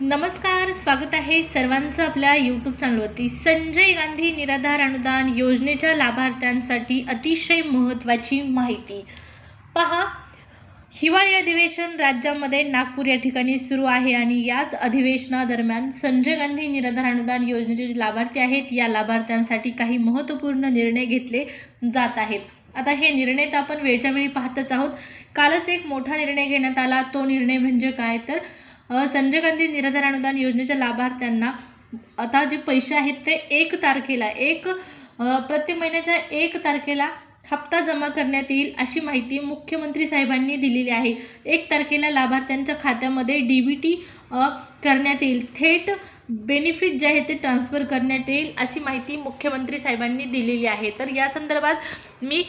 नमस्कार स्वागत आहे सर्वांचं आपल्या यूट्यूब चॅनलवरती संजय गांधी निराधार अनुदान योजनेच्या लाभार्थ्यांसाठी अतिशय महत्त्वाची माहिती. पहा हिवाळी अधिवेशन राज्यामध्ये नागपूर या ठिकाणी सुरू आहे आणि याच अधिवेशनादरम्यान संजय गांधी निराधार अनुदान योजनेचे जे लाभार्थी आहेत या लाभार्थ्यांसाठी काही महत्त्वपूर्ण निर्णय घेतले जात आहेत. आता हे निर्णय तर आपण वेळच्या वेळी पाहतच आहोत. कालच एक मोठा निर्णय घेण्यात आला. तो निर्णय म्हणजे काय? तर संजय गांधी निराधार अनुदान योजनेच्या लाभार्थ्यांना आता जे पैसे आहेत ते एक तारखेला एक प्रत्येक महिन्याच्या एक तारखेला हप्ता जमा करण्यात येईल अशी माहिती मुख्यमंत्री साहेबांनी दिलेली आहे. एक तारखेला लाभार्थ्यांच्या खात्यामध्ये डी बी टी करण्यात येईल. थेट बेनिफिट जे आहे ते ट्रान्सफर करण्यात येईल अशी माहिती मुख्यमंत्री साहेबांनी दिलेली आहे. तर या संदर्भात मी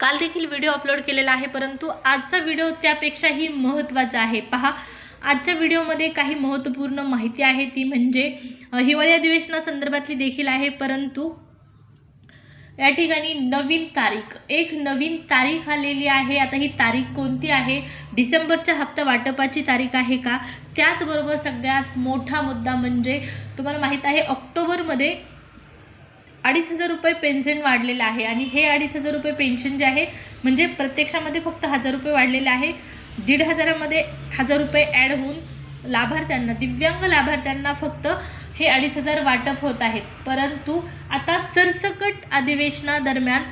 काल देखील व्हिडिओ अपलोड केलेला आहे परंतु आजचा व्हिडिओ त्यापेक्षाही महत्त्वाचा आहे. पहा आजच्या व्हिडिओमध्ये काही महत्त्वपूर्ण माहिती आहे ती म्हणजे हिवाळी अधिवेशनासंदर्भातली देखील आहे परंतु या ठिकाणी नवीन तारीख एक नवीन तारीख आलेली आहे. आता ही तारीख कोणती आहे? डिसेंबरच्या हप्ता वाटपाची तारीख आहे का? त्याचबरोबर सगळ्यात मोठा मुद्दा म्हणजे तुम्हाला माहीत आहे ऑक्टोबरमध्ये अडीच हजार रुपये पेन्शन वाढलेलं आहे. आणि हे अडीच हजार रुपये पेन्शन जे आहे म्हणजे प्रत्यक्षामध्ये फक्त हजार रुपये वाढलेले आहे. दीड हजारामध्ये हजार रुपये ॲड होऊन लाभार्थ्यांना दिव्यांग लाभार्थ्यांना फक्त हे अडीच हजार वाटप होत आहेत. परंतु आता सरसकट अधिवेशनादरम्यान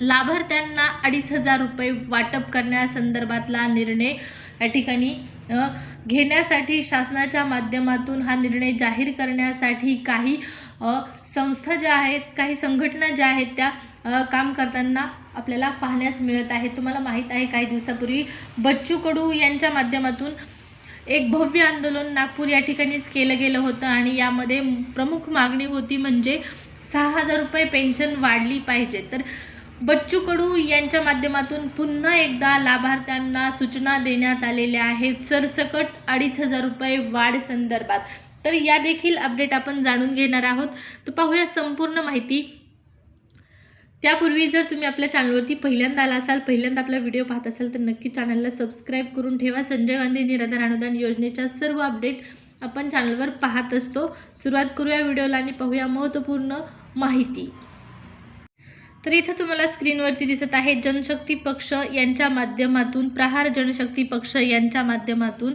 लाभार्थ्यांना अडीच हजार रुपये वाटप करण्यासंदर्भातला निर्णय या ठिकाणी घेण्यासाठी शासनाच्या माध्यमातून हा निर्णय जाहीर करण्यासाठी काही संस्था ज्या आहेत काही संघटना ज्या आहेत त्या काम करताना आपल्याला पाहण्यास मिळत आहे. तुम्हाला माहीत आहे काही दिवसापूर्वी बच्चू कडू यांच्या माध्यमातून एक भव्य आंदोलन नागपूर या ठिकाणीच केलं गेलं होतं आणि यामध्ये प्रमुख मागणी होती म्हणजे सहा हजार रुपये पेन्शन वाढली पाहिजे. तर बच्चू कडू यांच्या माध्यमातून पुन्हा एकदा लाभार्थ्यांना सूचना देण्यात आलेल्या आहेत. सरसकट अडीच हजार रुपये वाढ संदर्भात. तर या देखील अपडेट आपण जाणून घेणार आहोत. तर पाहूया संपूर्ण माहिती त्यापूर्वी जर तुम्ही आपल्या चॅनलवरती पहिल्यांदा आला असाल पहिल्यांदा आपला व्हिडिओ पाहत असाल तर नक्की चॅनलला सबस्क्राईब करून ठेवा. संजय गांधी निराधार अनुदान योजनेच्या सर्व अपडेट आपण चॅनलवर पाहत असतो. सुरुवात करूया व्हिडिओला आणि पाहूया महत्त्वपूर्ण माहिती. तर इथं तुम्हाला स्क्रीनवरती दिसत आहे जनशक्ती पक्ष यांच्या माध्यमातून प्रहार जनशक्ती पक्ष यांच्या माध्यमातून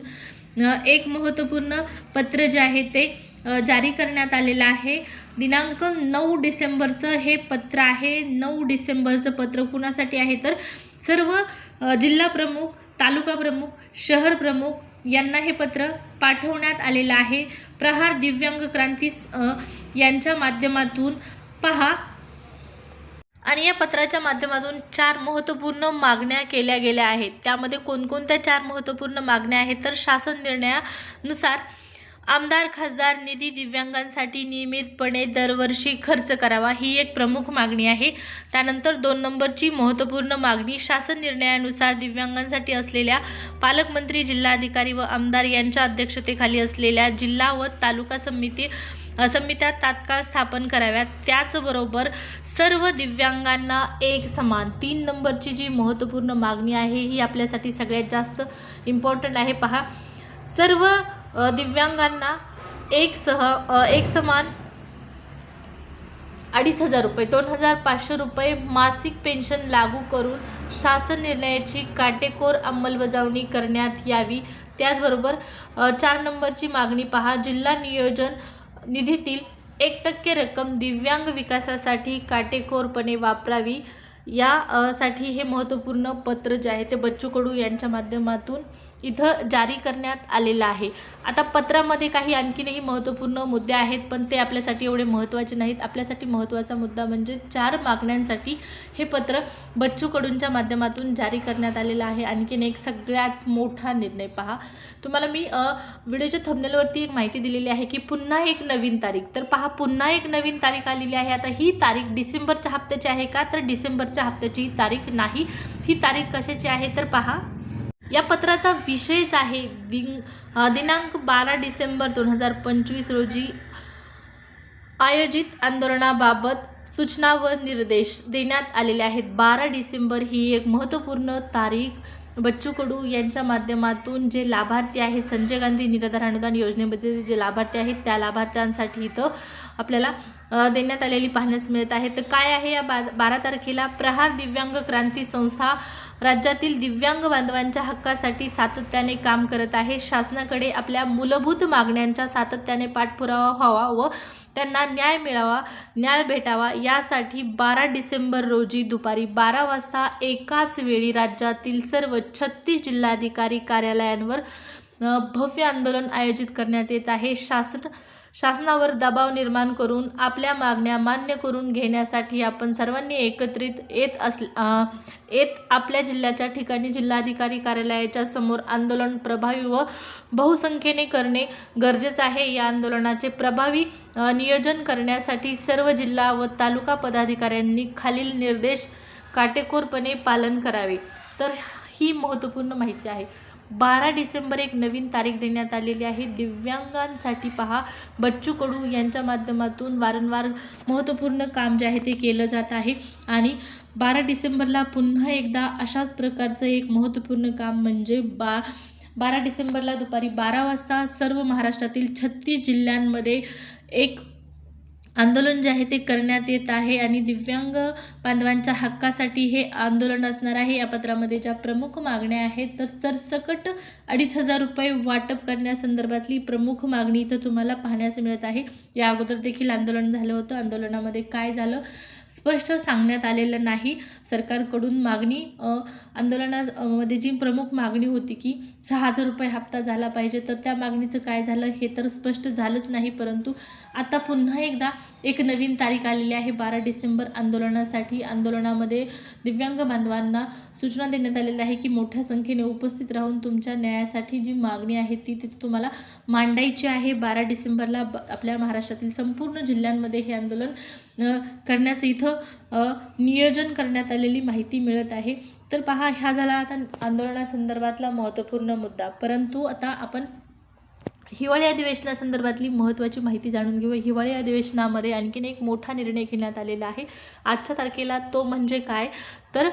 एक महत्त्वपूर्ण पत्र जे आहे ते जारी करण्यात आलेलं आहे. दिनांक नऊ डिसेंबरचं हे पत्र आहे. नऊ डिसेंबरचं पत्र कुणासाठी आहे तर सर्व जिल्हा प्रमुख तालुका प्रमुख शहर प्रमुख यांना हे पत्र पाठवण्यात आलेलं आहे. प्रहार दिव्यांग क्रांती यांच्या माध्यमातून पहा. आणि या पत्राच्या माध्यमातून चार महत्त्वपूर्ण मागण्या केल्या गेल्या आहेत. त्यामध्ये कोणकोणत्या चार महत्त्वपूर्ण मागण्या आहेत तर शासन निर्णयानुसार आमदार खासदार निधी दिव्यांगांसाठी नियमितपणे दरवर्षी खर्च करावा ही एक प्रमुख मागणी आहे. त्यानंतर दोन नंबरची महत्त्वपूर्ण मागणी शासन निर्णयानुसार दिव्यांगांसाठी असलेल्या पालकमंत्री जिल्हाधिकारी व आमदार यांच्या अध्यक्षतेखाली असलेल्या जिल्हा व तालुका समिती समित्या तात्काळ स्थापन कराव्यात. त्याचबरोबर सर्व दिव्यांगांना एक समान तीन नंबरची जी महत्त्वपूर्ण मागणी आहे ही आपल्यासाठी सगळ्यात जास्त इम्पॉर्टंट आहे. पहा सर्व दिव्यांगांना एक सह एक समान अडीच हजार रुपये दोन हजार पाचशे रुपये मासिक पेन्शन लागू करून शासन निर्णयाची काटेकोर अंमलबजावणी करण्यात यावी. त्याचबरोबर चार नंबरची मागणी पहा. जिल्हा नियोजन निधीतील एक टक्के रक्कम दिव्यांग विकासासाठी काटेकोरपणे वापरावी. या साठी हे महत्त्वपूर्ण पत्र जे आहे ते बच्चू कडू यांच्या माध्यमातून इथं जारी करण्यात आलेलं आहे. आता पत्रामध्ये काही आणखीनही महत्त्वपूर्ण मुद्दे आहेत पण ते आपल्यासाठी एवढे महत्त्वाचे नाहीत. आपल्यासाठी महत्त्वाचा मुद्दा म्हणजे चार मागण्यांसाठी हे पत्र बच्चू कडूंच्या माध्यमातून जारी करण्यात आलेलं आहे. आणखीन एक सगळ्यात मोठा निर्णय पहा. तुम्हाला मी व्हिडिओच्या थंबनेलवरती एक माहिती दिलेली आहे की पुन्हा एक नवीन तारीख. तर पहा पुन्हा एक नवीन तारीख आलेली आहे. आता ही तारीख डिसेंबरच्या हप्त्याची आहे का? तर डिसेंबरच्या हप्त्याची ही तारीख नाही. ही तारीख कशाची आहे? तर पहा. या पत्राचा विषयच आहे. दिन दिनांक बारा डिसेंबर दोन हजार पंचवीस रोजी आयोजित आंदोलनाबाबत सूचना व निर्देश देण्यात आलेले आहेत. बारा डिसेंबर ही एक महत्त्वपूर्ण तारीख बच्चू कडू यांच्या माध्यमातून जे लाभार्थी आहेत संजय गांधी निराधार अनुदान योजनेमध्ये जे लाभार्थी आहेत त्या लाभार्थ्यांसाठी इथं आपल्याला देण्यात आलेली पाहण्यास मिळत आहे. तर काय आहे या बा बारा तारखेला? प्रहार दिव्यांग क्रांती संस्था राज्यातील दिव्यांग बांधवांच्या हक्कासाठी सातत्याने काम करत आहे. शासनाकडे आपल्या मूलभूत मागण्यांचा सातत्याने पाठपुरावा व्हावा व त्यांना न्याय मिळावा न्याय भेटावा यासाठी बारा डिसेंबर रोजी दुपारी बारा वाजता एकाच वेळी राज्यातील सर्व छत्तीस जिल्हाधिकारी कार्यालयांवर भव्य आंदोलन आयोजित करण्यात येत आहे. शासन शासनावर दबाव निर्माण करून आपल्या मागण्या मान्य करून घेण्यासाठी आपण सर्वांनी एकत्रित येत अस येत आपल्या जिल्ह्याच्या ठिकाणी जिल्हाधिकारी कार्यालयाच्या समोर आंदोलन प्रभावी व बहुसंख्येने करणे गरजेचं आहे. या आंदोलनाचे प्रभावी नियोजन करण्यासाठी सर्व जिल्हा व तालुका पदाधिकाऱ्यांनी खालील निर्देश काटेकोरपणे पालन करावे. तर ही महत्त्वपूर्ण माहिती आहे. बारा डिसेंबर एक नवीन तारीख देण्यात आलेली आहे. दिव्यांगांसाठी पहा. बच्चू कडू यांच्या माध्यमातून वारंवार महत्त्वपूर्ण काम जे आहे ते केलं जात आहे. आणि बारा डिसेंबरला पुन्हा एकदा अशाच प्रकारचं एक महत्त्वपूर्ण काम म्हणजे बा बारा डिसेंबरला दुपारी बारा वाजता सर्व महाराष्ट्रातील छत्तीस जिल्ह्यांमध्ये एक आंदोलन जे आहे ते करण्यात येत आहे आणि दिव्यांग बांधवांच्या हक्कासाठी हे आंदोलन असणार आहे. या पत्रामध्ये ज्या प्रमुख मागण्या आहेत तर सरसकट अडीच हजार रुपये वाटप करण्यासंदर्भातली प्रमुख मागणी इथं तुम्हाला पाहण्यास मिळत आहे. या अगोदर देखील आंदोलन झालं होतं. आंदोलनामध्ये काय झालं स्पष्ट सांगण्यात आलेलं नाही. सरकारकडून मागणी आंदोलनामध्ये जी प्रमुख मागणी होती की सहा हजार रुपये हप्ता झाला पाहिजे तर त्या मागणीचं काय झालं हे तर स्पष्ट झालंच नाही परंतु आता पुन्हा एकदा एक नवीन तारीख आलेली आहे बारा डिसेंबर आंदोलनासाठी. आंदोलनामध्ये दिव्यांग बांधवांना सूचना देण्यात आलेल्या आहे की मोठ्या संख्येने उपस्थित राहून तुमच्या न्यायासाठी जी मागणी आहे ती तिथे तुम्हाला मांडायची आहे. बारा डिसेंबरला ब आपल्या महाराष्ट्रातील संपूर्ण जिल्ह्यांमध्ये हे आंदोलन करण्याचं इथं नियोजन करण्यात आलेली माहिती मिळत आहे. तर पहा ह्या झाला आता आंदोलनासंदर्भातला महत्त्वपूर्ण मुद्दा. परंतु आता आपण हिवाळी अधिवेशनासंदर्भातली महत्त्वाची माहिती जाणून घेऊ हिवाळी अधिवेशनामध्ये आणखीन एक मोठा निर्णय घेण्यात आलेला आहे. आजच्या तारखेला तो म्हणजे काय? तर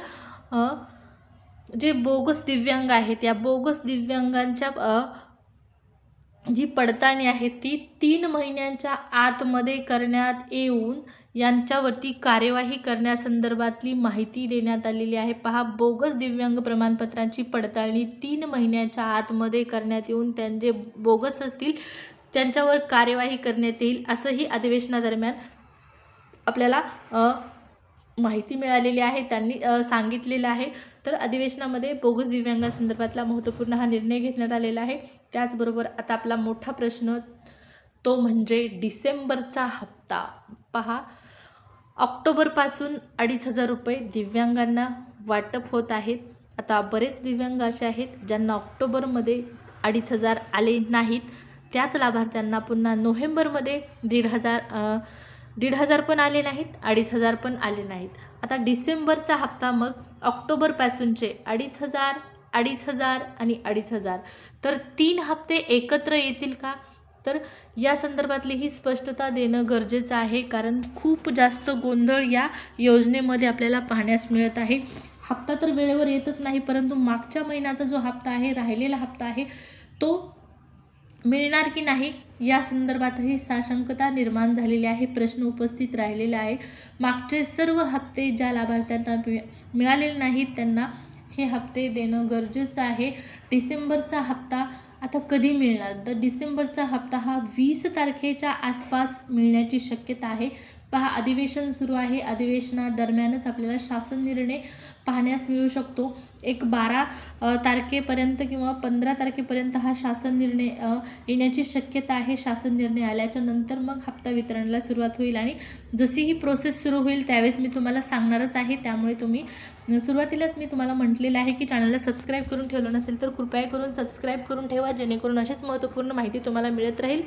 जे बोगस दिव्यांग आहेत या बोगस दिव्यांगांच्या जी पडताळणी आहे ती तीन महिन्यांच्या आतमध्ये करण्यात येऊन यांच्यावरती कार्यवाही करण्यासंदर्भातली माहिती देण्यात आलेली आहे. पहा बोगस दिव्यांग प्रमाणपत्रांची पडताळणी तीन महिन्याच्या आतमध्ये करण्यात येऊन त्यांचे बोगस असतील त्यांच्यावर कार्यवाही करण्यात येईल असंही अधिवेशनादरम्यान आपल्याला माहिती मिळालेली आहे त्यांनी सांगितलेलं आहे. तर अधिवेशनामध्ये बोगस दिव्यांगांसंदर्भातला महत्त्वपूर्ण हा निर्णय घेण्यात आलेला आहे. त्याचबरोबर आता आपला मोठा प्रश्न तो म्हणजे डिसेंबरचा हप्ता. पहा ऑक्टोबरपासून अडीच हजार रुपये दिव्यांगांना वाटप होत आहेत. आता बरेच दिव्यांग असे आहेत ज्यांना ऑक्टोबरमध्ये अडीच हजार आले नाहीत. त्याच लाभार्थ्यांना पुन्हा नोव्हेंबरमध्ये दीड हजार दीड हजार पण आले नाहीत अडीच हजार पण आले नाहीत. आता डिसेंबरचा हप्ता मग ऑक्टोबरपासूनचे अडीच हजार अडीच हजार आणि अडीच हजार. तर तीन हप्ते एकत्र येतील का? तर या संदर्भातली ही स्पष्टता देणं गरजेचं आहे कारण खूप जास्त गोंधळ या योजनेमध्ये आपल्याला पाहण्यास मिळत आहे. हप्ता तर वेळेवर येतच नाही परंतु मागच्या महिन्याचा जो हप्ता आहे राहिलेला हप्ता आहे तो मिळणार की नाही या संदर्भातही साशंकता निर्माण झालेली आहे प्रश्न उपस्थित राहिलेला आहे. मागचे सर्व हप्ते ज्या लाभार्थ्यांना मिळालेले नाहीत त्यांना हे हप्ते देणं गरजेचं आहे. डिसेंबरचा हप्ता आता कधी मिळणार? तर डिसेंबरचा हप्ता हा वीस तारखेच्या आसपास मिळण्याची शक्यता आहे. पहा अधिवेशन सुरू आहे. अधिवेशनादरम्यानच आपल्याला शासन निर्णय पाहण्यास मिळू शकतो. एक बारा तारखेपर्यंत किंवा पंधरा तारखेपर्यंत हा शासन निर्णय येण्याची शक्यता आहे. शासन निर्णय आल्याच्यानंतर मग हप्ता वितरणाला सुरुवात होईल आणि जशी ही प्रोसेस सुरू होईल त्यावेळेस मी तुम्हाला सांगणारच आहे. त्यामुळे तुम्ही सुरुवातीलाच मी तुम्हाला म्हटलेलं आहे की चॅनलला सबस्क्राईब करून ठेवलं नसेल तर कृपया करून सबस्क्राईब करून ठेवा. जेणेकरून अशीच महत्त्वपूर्ण माहिती तुम्हाला मिळत राहील.